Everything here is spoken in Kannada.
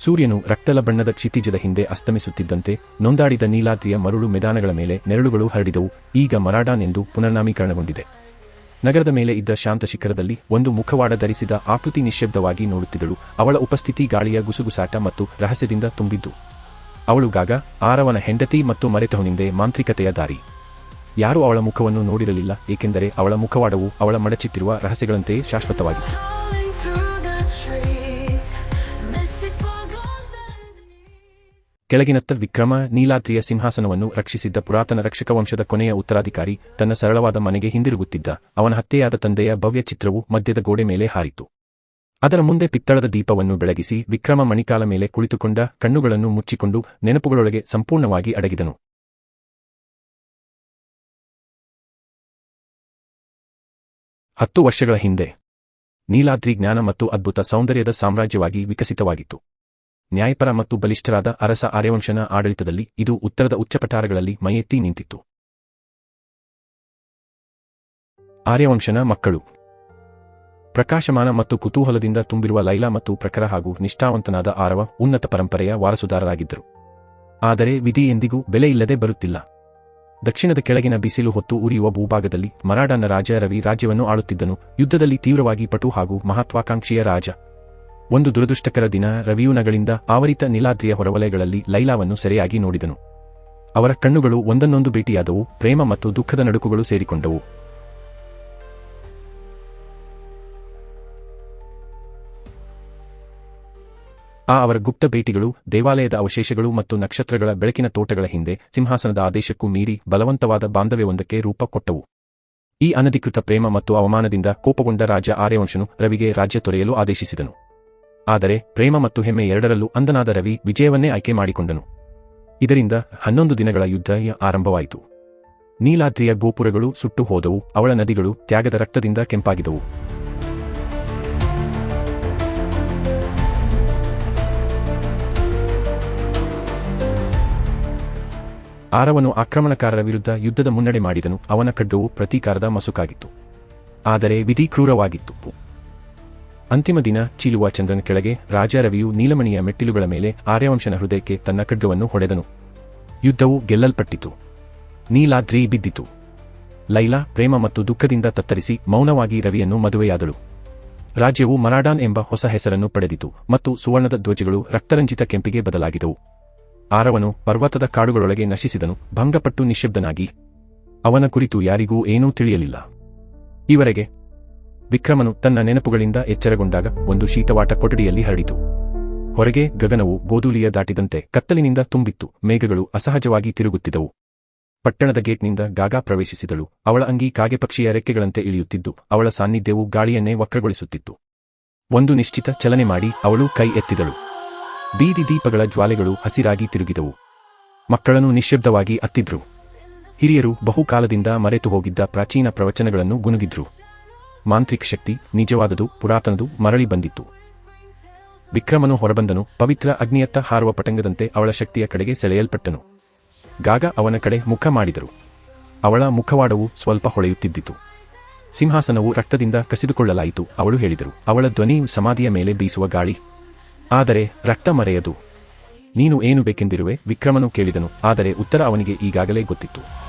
ಸೂರ್ಯನು ರಕ್ತಲ ಬಣ್ಣದ ಕ್ಷಿತಿಜದ ಹಿಂದೆ ಅಸ್ತಮಿಸುತ್ತಿದ್ದಂತೆ ನೊಂದಾಡಿದ ನೀಲಾದ್ರಿಯ ಮರುಳು ಮೆದಾನಗಳ ಮೇಲೆ ನೆರಳುಗಳು ಹರಡಿದವು. ಈಗ ಮರಾಡಾನ್ ಎಂದು ಪುನರ್ನಾಮೀಕರಣಗೊಂಡಿದೆ. ನಗರದ ಮೇಲೆ ಇದ್ದ ಶಾಂತ ಶಿಖರದಲ್ಲಿ ಒಂದು ಮುಖವಾಡ ಧರಿಸಿದ ಆಕೃತಿ ನಿಶ್ಶಬ್ದವಾಗಿ ನೋಡುತ್ತಿದ್ದಳು. ಅವಳ ಉಪಸ್ಥಿತಿ ಗಾಳಿಯ ಗುಸುಗುಸಾಟ ಮತ್ತು ರಹಸ್ಯದಿಂದ ತುಂಬಿದ್ದು. ಅವಳು ಗಾಗ, ಆರವನ ಹೆಂಡತಿ ಮತ್ತು ಮರೆತವನಿಂದೆ ಮಾಂತ್ರಿಕತೆಯ ದಾರಿ. ಯಾರೂ ಅವಳ ಮುಖವನ್ನು ನೋಡಿರಲಿಲ್ಲ ಏಕೆಂದರೆ ಅವಳ ಮುಖವಾಡವು ಅವಳ ಮಡಚಿಟ್ಟಿರುವ ರಹಸ್ಯಗಳಂತೆಯೇ ಶಾಶ್ವತವಾಗಿತ್ತು. ಕೆಳಗಿನತ್ತ ವಿಕ್ರಮ ನೀಲಾದ್ರಿಯ ಸಿಂಹಾಸನವನ್ನು ರಕ್ಷಿಸಿದ್ದ ಪುರಾತನ ರಕ್ಷಕ ವಂಶದ ಕೊನೆಯ ಉತ್ತರಾಧಿಕಾರಿ ತನ್ನ ಸರಳವಾದ ಮನೆಗೆ ಹಿಂದಿರುಗುತ್ತಿದ್ದ ಅವನ ಹತ್ಯೆಯಾದ ತಂದೆಯ ಭವ್ಯ ಚಿತ್ರವು ಮಧ್ಯದ ಗೋಡೆ ಮೇಲೆ ಹಾರಿತು. ಅದರ ಮುಂದೆ ಪಿತ್ತಳದ ದೀಪವನ್ನು ಬೆಳಗಿಸಿ ವಿಕ್ರಮ ಮಣಿಕಾಲ ಮೇಲೆ ಕುಳಿತುಕೊಂಡ ಕಣ್ಣುಗಳನ್ನು ಮುಚ್ಚಿಕೊಂಡು ನೆನಪುಗಳೊಳಗೆ ಸಂಪೂರ್ಣವಾಗಿ ಅಡಗಿದನು. ಹತ್ತು ವರ್ಷಗಳ ಹಿಂದೆ, ನೀಲಾದ್ರಿ ಜ್ಞಾನ ಮತ್ತು ಅದ್ಭುತ ಸೌಂದರ್ಯದ ಸಾಮ್ರಾಜ್ಯವಾಗಿ ವಿಕಸಿತವಾಗಿತ್ತು. ನ್ಯಾಯಪರ ಮತ್ತು ಬಲಿಷ್ಠರಾದ ಅರಸ ಆರ್ಯವಂಶನ ಆಡಳಿತದಲ್ಲಿ ಇದು ಉತ್ತರದ ಉಚ್ಚಪಠಾರಗಳಲ್ಲಿ ಮೈಯೆತ್ತಿ ನಿಂತಿತ್ತು. ಆರ್ಯವಂಶನ ಮಕ್ಕಳು. ಪ್ರಕಾಶಮಾನ ಮತ್ತು ಕುತೂಹಲದಿಂದ ತುಂಬಿರುವ ಲೈಲಾ ಮತ್ತು ಪ್ರಖರ ಹಾಗೂ ನಿಷ್ಠಾವಂತನಾದ ಆರವ ಉನ್ನತ ಪರಂಪರೆಯ ವಾರಸುದಾರರಾಗಿದ್ದರು. ಆದರೆ ವಿಧಿ ಎಂದಿಗೂ ಬೆಲೆ ಇಲ್ಲದೆ ಬರುತ್ತಿಲ್ಲ. ದಕ್ಷಿಣದ ಕೆಳಗಿನ ಬಿಸಿಲು ಹೊತ್ತು ಉರಿಯುವ ಭೂಭಾಗದಲ್ಲಿ ಮರಾಡನ ರಾಜ ರವಿ ರಾಜ್ಯವನ್ನು ಆಳುತ್ತಿದ್ದನು. ಯುದ್ಧದಲ್ಲಿ ತೀವ್ರವಾಗಿ ಪಟು ಹಾಗೂ ಮಹತ್ವಾಕಾಂಕ್ಷಿಯ ರಾಜ. ಒಂದು ದುರದೃಷ್ಟಕರ ದಿನ ರವಿಯು ನಗಳಿಂದ ಆವರಿತ ನೀಲಾದ್ರಿಯ ಹೊರವಲಯಗಳಲ್ಲಿ ಲೈಲಾವನ್ನು ಸೆರೆಯಾಗಿ ನೋಡಿದನು. ಅವರ ಕಣ್ಣುಗಳು ಒಂದನ್ನೊಂದು ಭೇಟಿಯಾದವು, ಪ್ರೇಮ ಮತ್ತು ದುಃಖದ ನಡುಕುಗಳು ಸೇರಿಕೊಂಡವು. ಆ ಅವರ ಗುಪ್ತ ಭೇಟಿಗಳು, ದೇವಾಲಯದ ಅವಶೇಷಗಳು ಮತ್ತು ನಕ್ಷತ್ರಗಳ ಬೆಳಕಿನ ತೋಟಗಳ ಹಿಂದೆ ಸಿಂಹಾಸನದ ಆದೇಶಕ್ಕೂ ಮೀರಿ ಬಲವಂತವಾದ ಬಾಂಧವ್ಯವೊಂದಕ್ಕೆ ರೂಪ ಕೊಟ್ಟವು. ಈ ಅನಧಿಕೃತ ಪ್ರೇಮ ಮತ್ತು ಅವಮಾನದಿಂದ ಕೋಪಗೊಂಡ ರಾಜ ಆರ್ಯವಂಶನು ರವಿಗೆ ರಾಜ್ಯ ತೊರೆಯಲು ಆದೇಶಿಸಿದನು. ಆದರೆ ಪ್ರೇಮ ಮತ್ತು ಹೆಮ್ಮೆ ಎರಡರಲ್ಲೂ ಅಂದನಾದ ರವಿ ವಿಜಯವನ್ನೇ ಆಯ್ಕೆ ಮಾಡಿಕೊಂಡನು. ಇದರಿಂದ ಹನ್ನೊಂದು ದಿನಗಳ ಯುದ್ಧ ಆರಂಭವಾಯಿತು. ನೀಲಾದ್ರಿಯ ಗೋಪುರಗಳು ಸುಟ್ಟು ಹೋದವು, ಅವಳ ನದಿಗಳು ತ್ಯಾಗದ ರಕ್ತದಿಂದ ಕೆಂಪಾಗಿದವು ಆರವನು ಆಕ್ರಮಣಕಾರರ ವಿರುದ್ಧ ಯುದ್ಧದ ಮುನ್ನಡೆ ಮಾಡಿದನು. ಅವನ ಖಡ್ಗವು ಪ್ರತೀಕಾರದ ಮಸುಕಾಗಿತ್ತು. ಆದರೆ ವಿಧಿ ಕ್ರೂರವಾಗಿತ್ತು. ಅಂತಿಮ ದಿನ ಚೀಲುವ ಚಂದ್ರನ ಕೆಳಗೆ ರಾಜ ರವಿಯು ನೀಲಮಣಿಯ ಮೆಟ್ಟಿಲುಗಳ ಮೇಲೆ ಆರ್ಯವಂಶನ ಹೃದಯಕ್ಕೆ ತನ್ನ ಖಡ್ಗವನ್ನು ಹೊಡೆದನು. ಯುದ್ಧವು ಗೆಲ್ಲಲ್ಪಟ್ಟಿತು. ನೀಲಾದ್ರಿ ಬಿದ್ದಿತು. ಲೈಲಾ ಪ್ರೇಮ ಮತ್ತು ದುಃಖದಿಂದ ತತ್ತರಿಸಿ ಮೌನವಾಗಿ ರವಿಯನ್ನು ಮದುವೆಯಾದಳು. ರಾಜ್ಯವು ಮರಾಡಾನ್ ಎಂಬ ಹೊಸ ಹೆಸರನ್ನು ಪಡೆದಿತು ಮತ್ತು ಸುವರ್ಣದ ಧ್ವಜಗಳು ರಕ್ತರಂಜಿತ ಕೆಂಪಿಗೆ ಬದಲಾಗಿದವು. ಆರವನು ಪರ್ವತದ ಕಾಡುಗಳೊಳಗೆ ನಶಿಸಿದನು, ಭಂಗಪಟ್ಟು ನಿಶ್ಶಬ್ದನಾಗಿ ಅವನ ಕುರಿತು ಯಾರಿಗೂ ಏನೂ ತಿಳಿಯಲಿಲ್ಲ. ಈವರೆಗೆ ವಿಕ್ರಮನು ತನ್ನ ನೆನಪುಗಳಿಂದ ಎಚ್ಚರಗೊಂಡಾಗ ಒಂದು ಶೀತವಾಟ ಕೊಠಡಿಯಲ್ಲಿ ಹರಡಿತು. ಹೊರಗೆ ಗಗನವು ಗೋಧೂಲಿಯ ದಾಟಿದಂತೆ ಕತ್ತಲಿನಿಂದ ತುಂಬಿತ್ತು, ಮೇಘಗಳು ಅಸಹಜವಾಗಿ ತಿರುಗುತ್ತಿದ್ದವು. ಪಟ್ಟಣದ ಗೇಟ್ನಿಂದ ಗಾಗಾ ಪ್ರವೇಶಿಸಿದಳು, ಅವಳ ಅಂಗಿ ಕಾಗೆ ಪಕ್ಷಿಯ ರೆಕ್ಕೆಗಳಂತೆ ಇಳಿಯುತ್ತಿದ್ದು, ಅವಳ ಸಾನ್ನಿಧ್ಯವು ಗಾಳಿಯನ್ನೇ ವಕ್ರಗೊಳಿಸುತ್ತಿತ್ತು. ಒಂದು ನಿಶ್ಚಿತ ಚಲನೆ ಮಾಡಿ ಅವಳು ಕೈ ಎತ್ತಿದಳು. ಬೀದಿ ದೀಪಗಳ ಜ್ವಾಲೆಗಳು ಹಸಿರಾಗಿ ತಿರುಗಿದವು. ಮಕ್ಕಳನ್ನು ನಿಶ್ಶಬ್ದವಾಗಿ ಅತ್ತಿದ್ರು. ಹಿರಿಯರು ಬಹುಕಾಲದಿಂದ ಮರೆತು ಹೋಗಿದ್ದ ಪ್ರಾಚೀನ ಪ್ರವಚನಗಳನ್ನು ಗುನುಗಿದ್ರು. ಮಾಂತ್ರಿಕ ಶಕ್ತಿ ನಿಜವಾದದು, ಪುರಾತನದು ಮರಳಿ ಬಂದಿತ್ತು. ವಿಕ್ರಮನು ಹೊರಬಂದನು, ಪವಿತ್ರ ಅಗ್ನಿಯತ್ತ ಹಾರುವ ಪಟಂಗದಂತೆ ಅವಳ ಶಕ್ತಿಯ ಕಡೆಗೆ ಸೆಳೆಯಲ್ಪಟ್ಟನು. ಗಾಗ ಅವನ ಕಡೆ ಮುಖ ಮಾಡಿದರು. ಅವಳ ಮುಖವಾಡವು ಸ್ವಲ್ಪ ಹೊಳೆಯುತ್ತಿದ್ದಿತು. ಸಿಂಹಾಸನವು ರಕ್ತದಿಂದ ಕಸಿದುಕೊಳ್ಳಲಾಯಿತು, ಅವಳು ಹೇಳಿದರು. ಅವಳ ಧ್ವನಿಯು ಸಮಾಧಿಯ ಮೇಲೆ ಬೀಸುವ ಗಾಳಿ. ಆದರೆ ರಕ್ತ ಮರೆಯದು. ನೀನು ಏನು ಬೇಕೆಂದಿರುವೆ? ವಿಕ್ರಮನು ಕೇಳಿದನು. ಆದರೆ ಉತ್ತರ ಅವನಿಗೆ ಈಗಾಗಲೇ ಗೊತ್ತಿತ್ತು.